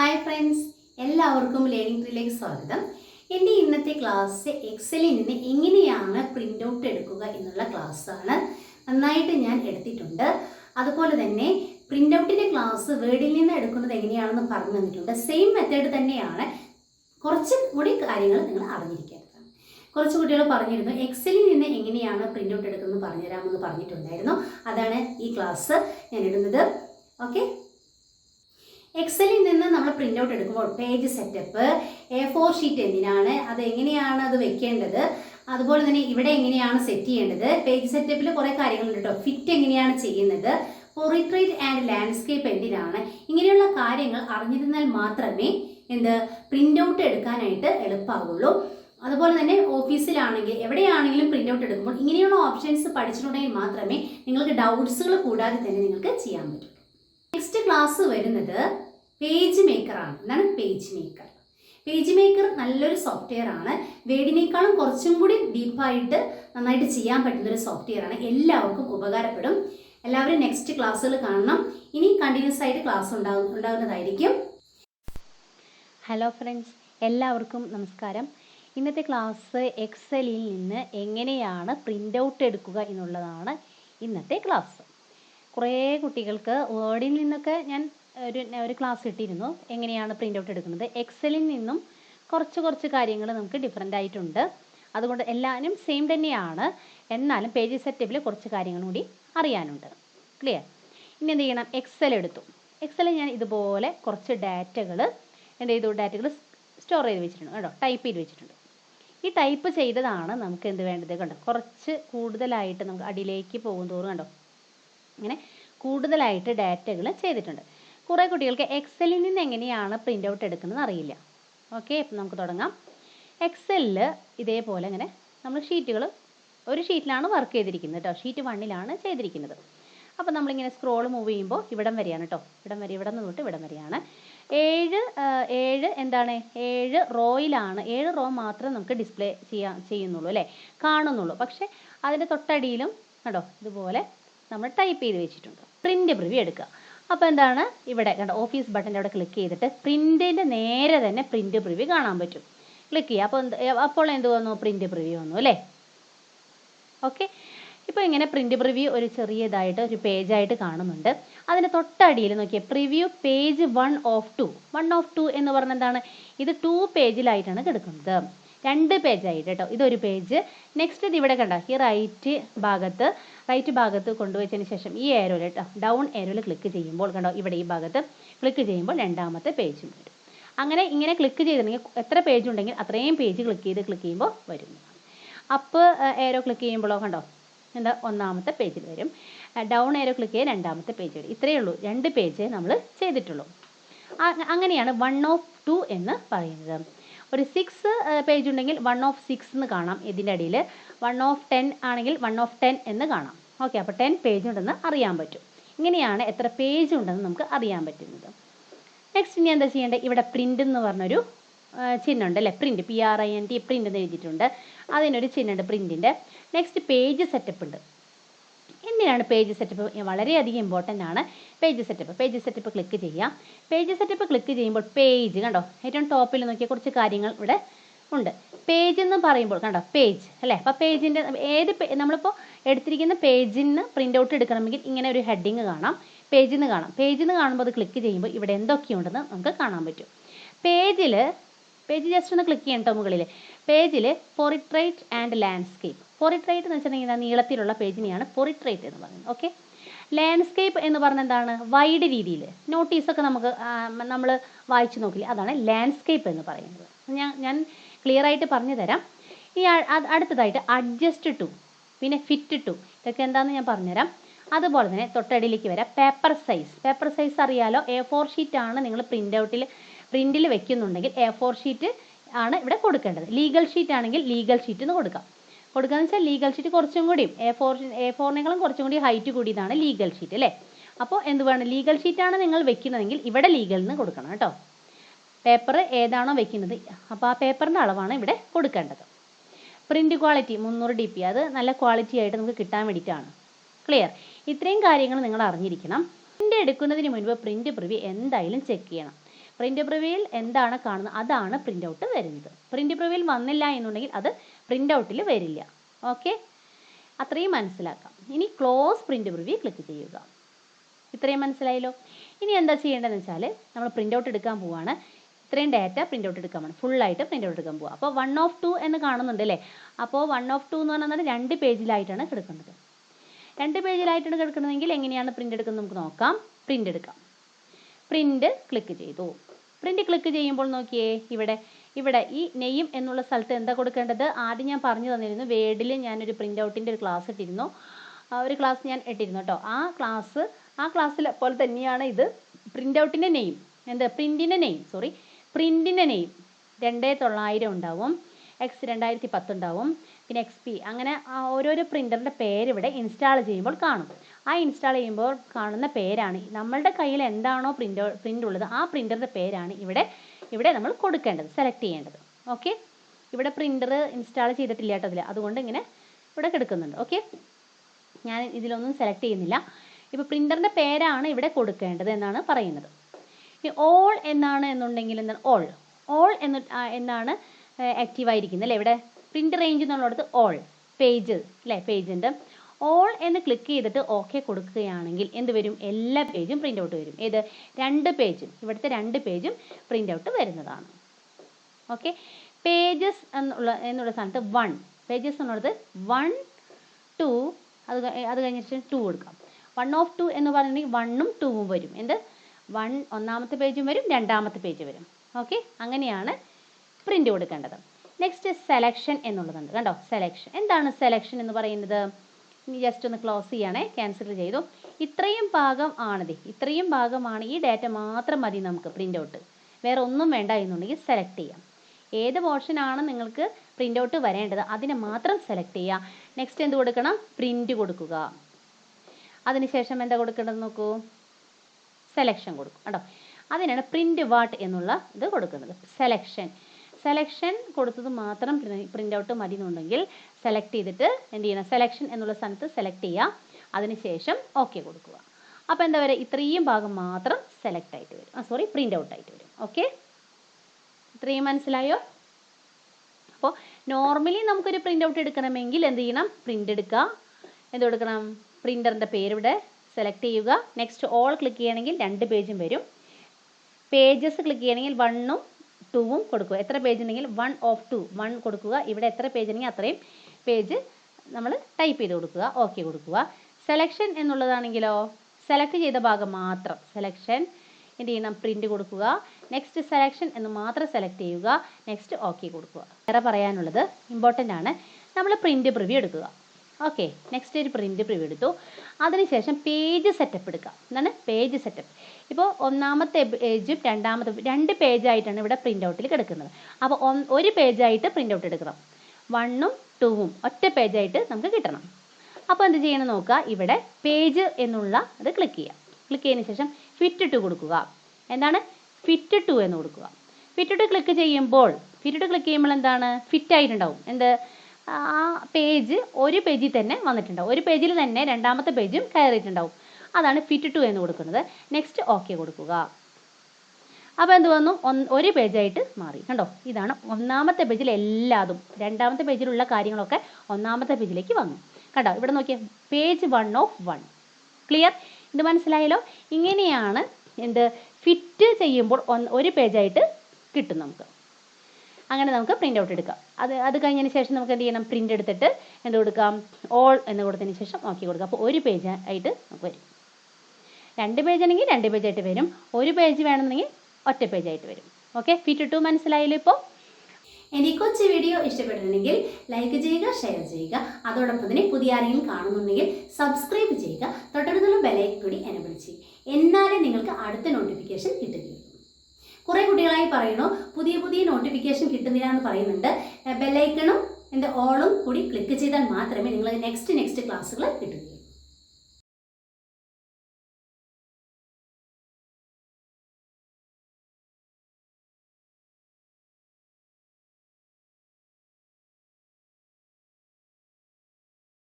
Hi friends എല്ലാവർക്കും learning ട്രീലേക്ക് സ്വാഗതം. എന്റെ ഇന്നത്തെ ക്ലാസ് എക്സലിൽ നിന്ന് എങ്ങനെയാണ് പ്രിന്റ് ഔട്ട് എടുക്കുക എന്നുള്ള ക്ലാസ്സാണ് നന്നായിട്ട് ഞാൻ എടുത്തിട്ടുണ്ട്. അതുപോലെ തന്നെ പ്രിന്റ് ഔട്ടിന്റെ ക്ലാസ് വേർഡിൽ നിന്ന് എടുക്കുന്നത് എങ്ങനെയാണെന്ന് പറഞ്ഞു തന്നിട്ടുണ്ട്. സെയിം മെത്തേഡ് തന്നെയാണ് കുറച്ച് കൂടി കാര്യങ്ങൾ നിങ്ങൾ അറിഞ്ഞിരിക്കരുത് കുറച്ച് കുട്ടികൾ പറഞ്ഞിരുന്നു എക്സലിൽ നിന്ന് എങ്ങനെയാണ് പ്രിന്റ് ഔട്ട് എടുക്കുന്നത് പറഞ്ഞുതരാമെന്ന് പറഞ്ഞിട്ടുണ്ടായിരുന്നു. അതാണ് ഈ ക്ലാസ് ഞാൻ ഇടുന്നത്. ഓക്കെ എക്സലിൽ നിന്ന് നമ്മൾ പ്രിന്റ് ഔട്ട് എടുക്കുമ്പോൾ page setup A four sheet എന്തിനാണ് അത് എങ്ങനെയാണ് അത് വെക്കേണ്ടത് അതുപോലെ തന്നെ ഇവിടെ എങ്ങനെയാണ് സെറ്റ് ചെയ്യേണ്ടത് പേജ് സെറ്റപ്പിൽ കുറേ കാര്യങ്ങളുണ്ട് കേട്ടോ. ഫിറ്റ് എങ്ങനെയാണ് ചെയ്യുന്നത് പോറിട്രേറ്റ് ആൻഡ് ലാൻഡ്സ്കേപ്പ് എന്തിനാണ് ഇങ്ങനെയുള്ള കാര്യങ്ങൾ അറിഞ്ഞിരുന്നാൽ മാത്രമേ എന്ത് പ്രിന്റ് ഔട്ട് എടുക്കാനായിട്ട് എളുപ്പമാകുള്ളൂ അതുപോലെ തന്നെ ഓഫീസിലാണെങ്കിൽ എവിടെയാണെങ്കിലും പ്രിന്റ് ഔട്ട് എടുക്കുമ്പോൾ ഇങ്ങനെയുള്ള ഓപ്ഷൻസ് പഠിച്ചിട്ടുണ്ടെങ്കിൽ മാത്രമേ നിങ്ങൾക്ക് ഡൗട്ട്സുകൾ കൂടാതെ തന്നെ നിങ്ങൾക്ക് ചെയ്യാൻ പറ്റൂ. നെക്സ്റ്റ് ക്ലാസ് വരുന്നത് പേജ് മേക്കറാണ് എന്താണ് പേജ് മേക്കർ പേജ് മേക്കർ നല്ലൊരു സോഫ്റ്റ്വെയർ ആണ്. വേഡിനേക്കാളും കുറച്ചും കൂടി ഡീപ്പായിട്ട് നന്നായിട്ട് ചെയ്യാൻ പറ്റുന്ന ഒരു സോഫ്റ്റ്വെയർ ആണ്. എല്ലാവർക്കും ഉപകാരപ്പെടും. എല്ലാവരും നെക്സ്റ്റ് ക്ലാസ്സുകൾ കാണണം. ഇനി കണ്ടിന്യൂസ് ആയിട്ട് ക്ലാസ് ഉണ്ടാകും ഉണ്ടാകുന്നതായിരിക്കും. ഹലോ ഫ്രണ്ട്സ് എല്ലാവർക്കും നമസ്കാരം. ഇന്നത്തെ ക്ലാസ് എക്സലിൽ നിന്ന് എങ്ങനെയാണ് പ്രിന്റ് ഔട്ട് എടുക്കുക എന്നുള്ളതാണ് ഇന്നത്തെ ക്ലാസ് കുറേ കുട്ടികൾക്ക് വേർഡിൽ നിന്നൊക്കെ ഞാൻ ഒരു ഒരു ക്ലാസ് ഇട്ടിരുന്നു എങ്ങനെയാണ് പ്രിന്റ് ഔട്ട് എടുക്കുന്നത്? എക്സലിൽ നിന്നും കുറച്ച് കുറച്ച് കാര്യങ്ങൾ നമുക്ക് ഡിഫറെന്റ് ആയിട്ടുണ്ട്. അതുകൊണ്ട് എല്ലാവരും സെയിം തന്നെയാണ്. എന്നാലും പേജ് സെറ്റപ്പിൽ കുറച്ച് കാര്യങ്ങളും കൂടി അറിയാനുണ്ട്. ക്ലിയർ ഇനി എന്ത് ചെയ്യണം? എക്സൽ എടുത്തു. എക്സലിൽ ഞാൻ ഇതുപോലെ കുറച്ച് ഡാറ്റകൾ എന്ത് ചെയ്തു? ഡാറ്റകൾ സ്റ്റോർ ചെയ്ത് വെച്ചിട്ടുണ്ട് കേട്ടോ. ടൈപ്പ് ചെയ്ത് വെച്ചിട്ടുണ്ട്. ഈ ടൈപ്പ് ചെയ്തതാണ് നമുക്ക് എന്ത് വേണ്ടത് കണ്ടോ? കുറച്ച് കൂടുതലായിട്ട് നമുക്ക് അടിയിലേക്ക് പോകും തോറും കണ്ടോ? ഇങ്ങനെ കൂടുതലായിട്ട് ഡാറ്റകൾ ചെയ്തിട്ടുണ്ട്. കുറേ കുട്ടികൾക്ക് എക്സലിൽ നിന്ന് എങ്ങനെയാണ് പ്രിന്റ് ഔട്ട് എടുക്കുന്നത് അറിയില്ല. ഓക്കെ അപ്പം നമുക്ക് തുടങ്ങാം. എക്സലിൽ ഇതേപോലെ ഇങ്ങനെ നമ്മൾ ഷീറ്റുകൾ ഒരു ഷീറ്റിലാണ് വർക്ക് ചെയ്തിരിക്കുന്നത് കേട്ടോ ഷീറ്റ് വണ്ണിലാണ് ചെയ്തിരിക്കുന്നത്. അപ്പോൾ നമ്മളിങ്ങനെ സ്ക്രോൾ മൂവ് ചെയ്യുമ്പോൾ ഇവിടം വരെയാണ് കേട്ടോ ഇവിടം വരെ ഇവിടെ നിന്ന് തൊട്ട് ഇവിടം വരെയാണ്. ഏഴ് ഏഴ് എന്താണ്? ഏഴ് റോയിലാണ് ഏഴ് റോ മാത്രമേ നമുക്ക് ഡിസ്പ്ലേ ചെയ്യാൻ ചെയ്യുന്നുള്ളൂ അല്ലേ? കാണുന്നുള്ളൂ. പക്ഷേ അതിന്റെ തൊട്ടടിയിലും കേട്ടോ ഇതുപോലെ നമ്മൾ ടൈപ്പ് ചെയ്ത് വെച്ചിട്ടുണ്ട്. പ്രിന്റ് പ്രിവ്യൂ എടുക്കുക. അപ്പോൾ എന്താണ്? ഇവിടെ കണ്ട ഓഫീസ് ബട്ടന്റെ അവിടെ ക്ലിക്ക് ചെയ്തിട്ട് പ്രിന്റിന്റെ നേരെ തന്നെ പ്രിന്റ് പ്രിവ്യൂ കാണാൻ പറ്റും. ക്ലിക്ക് ചെയ്യുക. അപ്പോൾ അപ്പോൾ എന്ത് വന്നു? പ്രിന്റ് പ്രിവ്യൂ വന്നു അല്ലേ? ഓക്കെ ഇപ്പോൾ ഇങ്ങനെ പ്രിന്റ് പ്രിവ്യൂ ഒരു ചെറിയതായിട്ട് ഒരു പേജായിട്ട് കാണുന്നുണ്ട്. അതിന് തൊട്ടടിയിൽ നോക്കിയാൽ preview page one of two one of two എന്ന് പറഞ്ഞാൽ എന്താണ്? ഇത് ടു പേജിലായിട്ടാണ് കിടക്കുന്നത്. രണ്ട് പേജായിട്ട് കേട്ടോ. ഇതൊരു പേജ് നെക്സ്റ്റ് ഇത് ഇവിടെ കണ്ട? ഈ റൈറ്റ് ഭാഗത്ത് റൈറ്റ് ഭാഗത്ത് കൊണ്ടുവച്ചതിന് ശേഷം ഈ ഏരോയിൽ കേട്ടോ ഡൗൺ ഏരോയിൽ ക്ലിക്ക് ചെയ്യുമ്പോൾ കണ്ടോ ഇവിടെ ഈ ഭാഗത്ത് ക്ലിക്ക് ചെയ്യുമ്പോൾ രണ്ടാമത്തെ പേജും വരും. അങ്ങനെ ഇങ്ങനെ ക്ലിക്ക് ചെയ്തിട്ടുണ്ടെങ്കിൽ എത്ര പേജ് ഉണ്ടെങ്കിൽ അത്രയും പേജ് ക്ലിക്ക് ചെയ്ത് ക്ലിക്ക് ചെയ്യുമ്പോൾ വരും. അപ്പ് ഏരോ ക്ലിക്ക് ചെയ്യുമ്പോഴോ കണ്ടോ? എന്താ? ഒന്നാമത്തെ പേജിൽ വരും. ഡൗൺ ഏരോ ക്ലിക്ക് ചെയ്ത് രണ്ടാമത്തെ പേജ് വരും. ഇത്രയേ ഉള്ളൂ. രണ്ട് പേജ് നമ്മൾ ചെയ്തിട്ടുള്ളൂ. അങ്ങനെയാണ് വൺ ഓഫ് ടു എന്ന് പറയുന്നത്. ഒരു സിക്സ് പേജ് ഉണ്ടെങ്കിൽ വൺ ഓഫ് സിക്സ് എന്ന് കാണാം ഇതിന്റെ അടിയിൽ. വൺ ഓഫ് ടെൻ ആണെങ്കിൽ വൺ ഓഫ് ടെൻ എന്ന് കാണാം. ഓക്കെ അപ്പോൾ ടെൻ പേജ് ഉണ്ടെന്ന് അറിയാൻ പറ്റും. ഇങ്ങനെയാണ് എത്ര പേജ് ഉണ്ടെന്ന് നമുക്ക് അറിയാൻ പറ്റുന്നത്. നെക്സ്റ്റ് ഇനി എന്താ ചെയ്യേണ്ടത് ഇവിടെ പ്രിന്റ് എന്ന് പറഞ്ഞൊരു ചിഹ്നം ചിഹ്നമുണ്ട് അല്ലേ? Print P R I N T print എന്ന് എഴുതിയിട്ടുണ്ട്. അതിനൊരു ചിഹ്നമുണ്ട് പ്രിന്റിന്റെ നെക്സ്റ്റ് പേജ് സെറ്റപ്പ് ഉണ്ട്. എന്തിനാണ് പേജ് സെറ്റപ്പ് വളരെയധികം ഇമ്പോർട്ടന്റ് ആണ്. Page setup page setup click ചെയ്യാം. പേജ് സെറ്റപ്പ് ക്ലിക്ക് ചെയ്യുമ്പോൾ പേജ് കണ്ടോ? ഏറ്റവും ടോപ്പിൽ നോക്കിയ കുറച്ച് കാര്യങ്ങൾ ഇവിടെ ഉണ്ട്. പേജ് എന്ന് പറയുമ്പോൾ കണ്ടോ? പേജ് അല്ലേ? അപ്പോൾ പേജിന്റെ ഏത് നമ്മളിപ്പോൾ എടുത്തിരിക്കുന്ന പേജിൽ നിന്ന് പ്രിന്റ് ഔട്ട് എടുക്കണമെങ്കിൽ ഇങ്ങനെ ഒരു ഹെഡിങ് കാണാം. പേജിൽ നിന്ന് കാണാം. പേജിൽ നിന്ന് കാണുമ്പോൾ അത് ക്ലിക്ക് ചെയ്യുമ്പോൾ ഇവിടെ എന്തൊക്കെയുണ്ടെന്ന് നമുക്ക് കാണാൻ പറ്റും. പേജിൽ പേജ് ജസ്റ്റ് ഒന്ന് ക്ലിക്ക് ചെയ്യണം മുകളിൽ പേജിൽ പൊറിട്രേറ്റ് ആൻഡ് ലാൻഡ്സ്കേപ്പ് പൊറിട്രേറ്റ് എന്ന് വെച്ചിട്ടുണ്ടെങ്കിൽ നീളത്തിലുള്ള പേജിനെയാണ് പൊറിട്രേറ്റ് എന്ന് പറയുന്നത്. ഓക്കെ ലാൻഡ്സ്കേപ്പ് എന്ന് പറഞ്ഞ എന്താണ്? വൈഡ് രീതിയിൽ നോട്ടീസൊക്കെ നമുക്ക് നമ്മൾ വായിച്ചു നോക്കില്ല? അതാണ് ലാൻഡ്സ്കേപ്പ് എന്ന് പറയുന്നത്. ഞാൻ ഞാൻ ക്ലിയർ ആയിട്ട് പറഞ്ഞു തരാം. ഈ അടുത്തതായിട്ട് അഡ്ജസ്റ്റ് ടു പിന്നെ ഫിറ്റ് ടു ഇതൊക്കെ എന്താണെന്ന് ഞാൻ പറഞ്ഞുതരാം. അതുപോലെ തന്നെ തൊട്ടടിയിലേക്ക് വരാം. പേപ്പർ സൈസ് പേപ്പർ സൈസ് അറിയാലോ? എ ഫോർ ഷീറ്റ് ആണ് നിങ്ങൾ പ്രിന്റ് ഔട്ടിൽ പ്രിന്റിൽ വെക്കുന്നുണ്ടെങ്കിൽ എ ഫോർ ഷീറ്റ് ആണ് ഇവിടെ കൊടുക്കേണ്ടത്. ലീഗൽ ഷീറ്റ് ആണെങ്കിൽ ലീഗൽ ഷീറ്റ് എന്ന് കൊടുക്കാം. കൊടുക്കാന്ന് വെച്ചാൽ ലീഗൽ ഷീറ്റ് കുറച്ചും കൂടിയും എ ഫോർ എ ഫോറിനേക്കാളും കുറച്ചും കൂടി ഹൈറ്റ് കൂടിയതാണ് ലീഗൽ ഷീറ്റ് അല്ലേ? അപ്പോൾ എന്ത് വേണം? ലീഗൽ ഷീറ്റാണ് നിങ്ങൾ വെക്കുന്നതെങ്കിൽ ഇവിടെ ലീഗൽ എന്ന് കൊടുക്കണം കേട്ടോ. പേപ്പർ ഏതാണോ വെക്കുന്നത്. അപ്പോൾ ആ പേപ്പറിന്റെ അളവാണ് ഇവിടെ കൊടുക്കേണ്ടത്. പ്രിന്റ് ക്വാളിറ്റി മുന്നൂറ് ഡി പി അത് നല്ല ക്വാളിറ്റി ആയിട്ട് നമുക്ക് കിട്ടാൻ വേണ്ടിയിട്ടാണ്. ക്ലിയർ ഇത്രയും കാര്യങ്ങൾ നിങ്ങൾ അറിഞ്ഞിരിക്കണം. പ്രിന്റ് എടുക്കുന്നതിന് മുൻപ് പ്രിന്റ് പ്രിവ്യൂ എന്തായാലും ചെക്ക് ചെയ്യണം. പ്രിന്റ് പ്രിവ്യൂവിൽ എന്താണ് കാണുന്നത്? അതാണ് പ്രിന്റ് ഔട്ട് വരുന്നത്. പ്രിന്റ് പ്രിവ്യൂവിൽ വന്നില്ല എന്നുണ്ടെങ്കിൽ അത് പ്രിന്റ് ഔട്ടിൽ വരില്ല. ഓക്കെ അത്രയും മനസ്സിലാക്കാം. ഇനി ക്ലോസ് പ്രിന്റ് പ്രിവ്യൂ ക്ലിക്ക് ചെയ്യുക. ഇത്രയും മനസ്സിലായല്ലോ? ഇനി എന്താ ചെയ്യേണ്ടതെന്ന് വെച്ചാൽ നമ്മൾ പ്രിന്റ് ഔട്ട് എടുക്കാൻ പോവുകയാണ് ഇത്രയും ഡാറ്റ പ്രിന്റ് ഔട്ട് എടുക്കാൻ പോകണം ഫുള്ളായിട്ട് പ്രിന്റ് ഔട്ട് എടുക്കാൻ പോവുക അപ്പോൾ വൺ ഓഫ് ടു എന്ന് കാണുന്നുണ്ട് അല്ലേ? അപ്പോൾ വൺ ഓഫ് ടു എന്ന് പറഞ്ഞാൽ രണ്ട് പേജിലായിട്ടാണ് കിടക്കുന്നത്. രണ്ട് പേജിലായിട്ടാണ് കിടക്കുന്നതെങ്കിൽ എങ്ങനെയാണ് പ്രിന്റ് എടുക്കുന്നത്? നമുക്ക് നോക്കാം. പ്രിന്റ് എടുക്കാം. പ്രിന്റ് ക്ലിക്ക് ചെയ്തു. പ്രിന്റ് ക്ലിക്ക് ചെയ്യുമ്പോൾ നോക്കിയേ ഇവിടെ ഇവിടെ ഈ നെയ്യും എന്നുള്ള സ്ഥലത്ത് എന്താ കൊടുക്കേണ്ടത്? ആദ്യം ഞാൻ പറഞ്ഞു തന്നിരുന്നു വേഡിൽ ഞാനൊരു പ്രിന്റ് ഔട്ടിന്റെ ഒരു ക്ലാസ് ഇട്ടിരുന്നു. ഒരു ക്ലാസ് ഞാൻ ഇട്ടിരുന്നു കേട്ടോ. ആ ക്ലാസ് ആ ക്ലാസ്സിൽ പോലെ തന്നെയാണ് ഇത് പ്രിന്റ് ഔട്ടിന്റെ നെയിം എന്താ? പ്രിന്റിന്റെ നെയിം സോറി പ്രിന്റിന്റെ നെയിം രണ്ടേ തൊള്ളായിരം ഉണ്ടാവും. എക്സ് രണ്ടായിരത്തി പത്ത് ഉണ്ടാവും. പിന്നെ എക്സ് പി അങ്ങനെ ഓരോരോ പ്രിന്ററിന്റെ പേരിവിടെ ഇൻസ്റ്റാൾ ചെയ്യുമ്പോൾ കാണും. ആ ഇൻസ്റ്റാൾ ചെയ്യുമ്പോൾ കാണുന്ന പേരാണ്. നമ്മളുടെ കയ്യിൽ എന്താണോ പ്രിന്റ് പ്രിന്റ് ഉള്ളത് ആ പ്രിന്ററിന്റെ പേരാണ് ഇവിടെ ഇവിടെ നമ്മൾ കൊടുക്കേണ്ടത് സെലക്ട് ചെയ്യേണ്ടത്. ഓക്കെ ഇവിടെ പ്രിന്റർ ഇൻസ്റ്റാൾ ചെയ്തിട്ടില്ല കേട്ടോ അതിൽ അതുകൊണ്ട് ഇങ്ങനെ ഇവിടെ കിടക്കുന്നുണ്ട്. ഓക്കെ ഞാൻ ഇതിലൊന്നും സെലക്ട് ചെയ്യുന്നില്ല. ഇപ്പോൾ പ്രിന്ററിന്റെ പേരാണ് ഇവിടെ കൊടുക്കേണ്ടത് എന്നാണ് പറയുന്നത്. ഓൾ എന്നാണ് എന്നുണ്ടെങ്കിൽ എന്താണ്? ഓൾ ഓൾ എന്ന് എന്നാണ് ആക്റ്റീവ് ആയിരിക്കുന്നത് അല്ലേ ഇവിടെ? പ്രിന്റ് റേഞ്ച് എന്നുള്ളിടത്ത് ഓൾ പേജ് അല്ലേ പേജ് ഉണ്ട് ഓൾ എന്ന് ക്ലിക്ക് ചെയ്തിട്ട് ഓക്കെ കൊടുക്കുകയാണെങ്കിൽ എന്ത് വരും? എല്ലാ പേജും പ്രിന്റ് ഔട്ട് വരും. ഏത്? രണ്ട് പേജും ഇവിടുത്തെ രണ്ട് പേജും പ്രിന്റ് ഔട്ട് വരുന്നതാണ്. ഓക്കെ പേജസ് എന്നുള്ള എന്നുള്ള സ്ഥാനത്ത് വൺ പേജസ് എന്നുള്ളത് വൺ ടു അത് അത് കഴിഞ്ഞിട്ട് ടു കൊടുക്കാം. വൺ ഓഫ് ടു എന്ന് പറഞ്ഞിട്ടുണ്ടെങ്കിൽ വണ്ണും ടൂവും വരും. എന്ത്? വൺ ഒന്നാമത്തെ പേജും വരും രണ്ടാമത്തെ പേജ് വരും. ഓക്കെ അങ്ങനെയാണ് പ്രിന്റ് കൊടുക്കേണ്ടത്. നെക്സ്റ്റ് സെലക്ഷൻ എന്നുള്ളതുണ്ട്. കണ്ടോ? സെലക്ഷൻ എന്താണ് സെലക്ഷൻ എന്ന് പറയുന്നത്? ജസ്റ്റ് ഒന്ന് ക്ലോസ് ചെയ്യണേ. ക്യാൻസൽ ചെയ്തു. ഇത്രയും ഭാഗം ആണത് ഇത്രയും ഭാഗമാണ് ഈ ഡാറ്റ മാത്രം മതി നമുക്ക് പ്രിന്റ് ഔട്ട് വേറെ ഒന്നും വേണ്ട എന്നുണ്ടെങ്കിൽ സെലക്ട് ചെയ്യാം. ഏത് പോർഷനാണ് നിങ്ങൾക്ക് പ്രിന്റ് ഔട്ട് വരേണ്ടത്? അതിനെ മാത്രം സെലക്ട് ചെയ്യുക നെക്സ്റ്റ് എന്ത് കൊടുക്കണം? പ്രിന്റ് കൊടുക്കുക. അതിനുശേഷം എന്താ കൊടുക്കേണ്ടത് നോക്കൂ? സെലക്ഷൻ കൊടുക്കും. കേട്ടോ അതിനാണ് പ്രിന്റ് വാട്ട് എന്നുള്ള ഇത് കൊടുക്കുന്നത്. സെലക്ഷൻ സെലക്ഷൻ കൊടുത്തത് മാത്രം പ്രിന്റ് ഔട്ട് മതി എന്നുണ്ടെങ്കിൽ സെലക്ട് ചെയ്തിട്ട് എന്ത് ചെയ്യണം? സെലക്ഷൻ എന്നുള്ള സ്ഥലത്ത് സെലക്ട് ചെയ്യുക. അതിനുശേഷം ഓക്കെ കൊടുക്കുക. അപ്പോൾ എന്താ പറയുക ഇത്രയും ഭാഗം മാത്രം സെലക്ട് ആയിട്ട് വരും. ആ സോറി പ്രിന്റ് ഔട്ട് ആയിട്ട് വരും. ഓക്കെ ഇത്രയും മനസ്സിലായോ? അപ്പോൾ നോർമലി നമുക്കൊരു പ്രിന്റ് ഔട്ട് എടുക്കണമെങ്കിൽ എന്ത് ചെയ്യണം? പ്രിന്റ് എടുക്കുക. എന്ത് കൊടുക്കണം? പ്രിന്ററിന്റെ പേരിവിടെ സെലക്ട് ചെയ്യുക. നെക്സ്റ്റ് ഓൾ ക്ലിക്ക് ചെയ്യണമെങ്കിൽ രണ്ട് പേജും വരും. പേജസ് ക്ലിക്ക് ചെയ്യണമെങ്കിൽ വണ്ണും ടൂവും കൊടുക്കുക. എത്ര പേജ് ഉണ്ടെങ്കിൽ വൺ ഓഫ് ടു വൺ കൊടുക്കുക. ഇവിടെ എത്ര പേജ് ഉണ്ടെങ്കിൽ അത്രയും പേജ് നമ്മൾ ടൈപ്പ് ചെയ്ത് കൊടുക്കുക. ഓക്കെ കൊടുക്കുക. സെലക്ഷൻ എന്നുള്ളതാണെങ്കിലോ? സെലക്ട് ചെയ്ത ഭാഗം മാത്രം. സെലക്ഷൻ എന്ത് ചെയ്യണം? പ്രിന്റ് കൊടുക്കുക. നെക്സ്റ്റ് സെലക്ഷൻ എന്ന് മാത്രം സെലക്ട് ചെയ്യുക. നെക്സ്റ്റ് ഓക്കെ കൊടുക്കുക. വേറെ പറയാനുള്ളത് ഇമ്പോർട്ടന്റ് ആണ്. നമ്മൾ പ്രിന്റ് പ്രിവ്യൂ എടുക്കുക. ഓക്കെ നെക്സ്റ്റ് ഒരു പ്രിന്റ് പ്രിവ് എടുത്തു. അതിനുശേഷം പേജ് സെറ്റപ്പ് എടുക്കുക എന്താണ്? പേജ് സെറ്റപ്പ് ഇപ്പോൾ ഒന്നാമത്തെ പേജും രണ്ടാമത്തെ രണ്ട് പേജായിട്ടാണ് ഇവിടെ പ്രിന്റ് ഔട്ടിൽ കിടക്കുന്നത്. അപ്പോൾ ഒരു പേജായിട്ട് പ്രിന്റ് ഔട്ട് എടുക്കണം. വണ്ണും ടൂവും ഒറ്റ പേജായിട്ട് നമുക്ക് കിട്ടണം. അപ്പോൾ എന്ത് ചെയ്യണം നോക്കുക? ഇവിടെ പേജ് എന്നുള്ള അത് ക്ലിക്ക് ചെയ്യുക ക്ലിക്ക് ചെയ്തതിന് ശേഷം ഫിറ്റ് ടു കൊടുക്കുക. എന്താണ്? ഫിറ്റ് ടു എന്ന് കൊടുക്കുക. ഫിറ്റ് ടു ക്ലിക്ക് ചെയ്യുമ്പോൾ ഫിറ്റ് ടു ക്ലിക്ക് ചെയ്യുമ്പോൾ എന്താണ്? ഫിറ്റ് ആയിട്ടുണ്ടാവും. എന്ത്? ആ പേജ് ഒരു പേജിൽ തന്നെ വന്നിട്ടുണ്ടാവും. ഒരു പേജിൽ തന്നെ രണ്ടാമത്തെ പേജും കയറിയിട്ടുണ്ടാവും. അതാണ് ഫിറ്റ് ടു എന്ന് കൊടുക്കുന്നത്. നെക്സ്റ്റ് ഓക്കെ കൊടുക്കുക. അപ്പോൾ എന്ത് വന്നു? ഒരു പേജായിട്ട് മാറി. കണ്ടോ? ഇതാണ് ഒന്നാമത്തെ പേജിൽ എല്ലാതും. രണ്ടാമത്തെ പേജിലുള്ള കാര്യങ്ങളൊക്കെ ഒന്നാമത്തെ പേജിലേക്ക് വന്നു. കണ്ടോ? ഇവിടെ നോക്കിയേ. Page one of one clear ഇത് മനസ്സിലായല്ലോ? ഇങ്ങനെയാണ് എന്ത്? ഫിറ്റ് ചെയ്യുമ്പോൾ ഒരു പേജായിട്ട് കിട്ടും നമുക്ക്. അങ്ങനെ നമുക്ക് പ്രിന്റ് ഔട്ട് എടുക്കാം. അത് അത് കഴിഞ്ഞതിന് ശേഷം നമുക്ക് എന്ത് ചെയ്യണം? പ്രിന്റ് എടുത്തിട്ട് എന്ത് കൊടുക്കാം? ഓൾ എന്ന് കൊടുത്തതിന് ശേഷം ഓക്കെ കൊടുക്കാം. അപ്പോൾ ഒരു പേജ് ആയിട്ട് നമുക്ക് വരും. രണ്ട് പേജ് ആണെങ്കിൽ രണ്ട് പേജ് ആയിട്ട് വരും. ഒരു പേജ് വേണമെന്നുണ്ടെങ്കിൽ ഒറ്റ പേജ് ആയിട്ട് വരും. ഓക്കെ ഫിറ്റ് ടു മനസ്സിലായല്ലോ ഇപ്പോൾ എനിക്ക് കൊച്ചു വീഡിയോ ഇഷ്ടപ്പെട്ടിട്ടുണ്ടെങ്കിൽ ലൈക്ക് ചെയ്യുക ഷെയർ ചെയ്യുക. അതോടൊപ്പം തന്നെ പുതിയ ആരെങ്കിലും കാണുന്നുണ്ടെങ്കിൽ സബ്സ്ക്രൈബ് ചെയ്യുക. തൊട്ടടുത്തുള്ള ബെലൈക്ക് കൂടി എനബിൾ ചെയ്യുക. എന്നാലേ നിങ്ങൾക്ക് അടുത്ത നോട്ടിഫിക്കേഷൻ കിട്ടുകയുള്ളൂ. കുറേ കുട്ടികളായി പറയുന്നു. പുതിയ പുതിയ നോട്ടിഫിക്കേഷൻ കിട്ടുന്നില്ല എന്ന് പറയുന്നുണ്ട് ബെല്ലൈക്കണും എന്റെ ഓളും കൂടി ക്ലിക്ക് ചെയ്താൽ മാത്രമേ നിങ്ങൾ നെക്സ്റ്റ് നെക്സ്റ്റ് ക്ലാസ്സുകൾ കിട്ടുകയുള്ളൂ.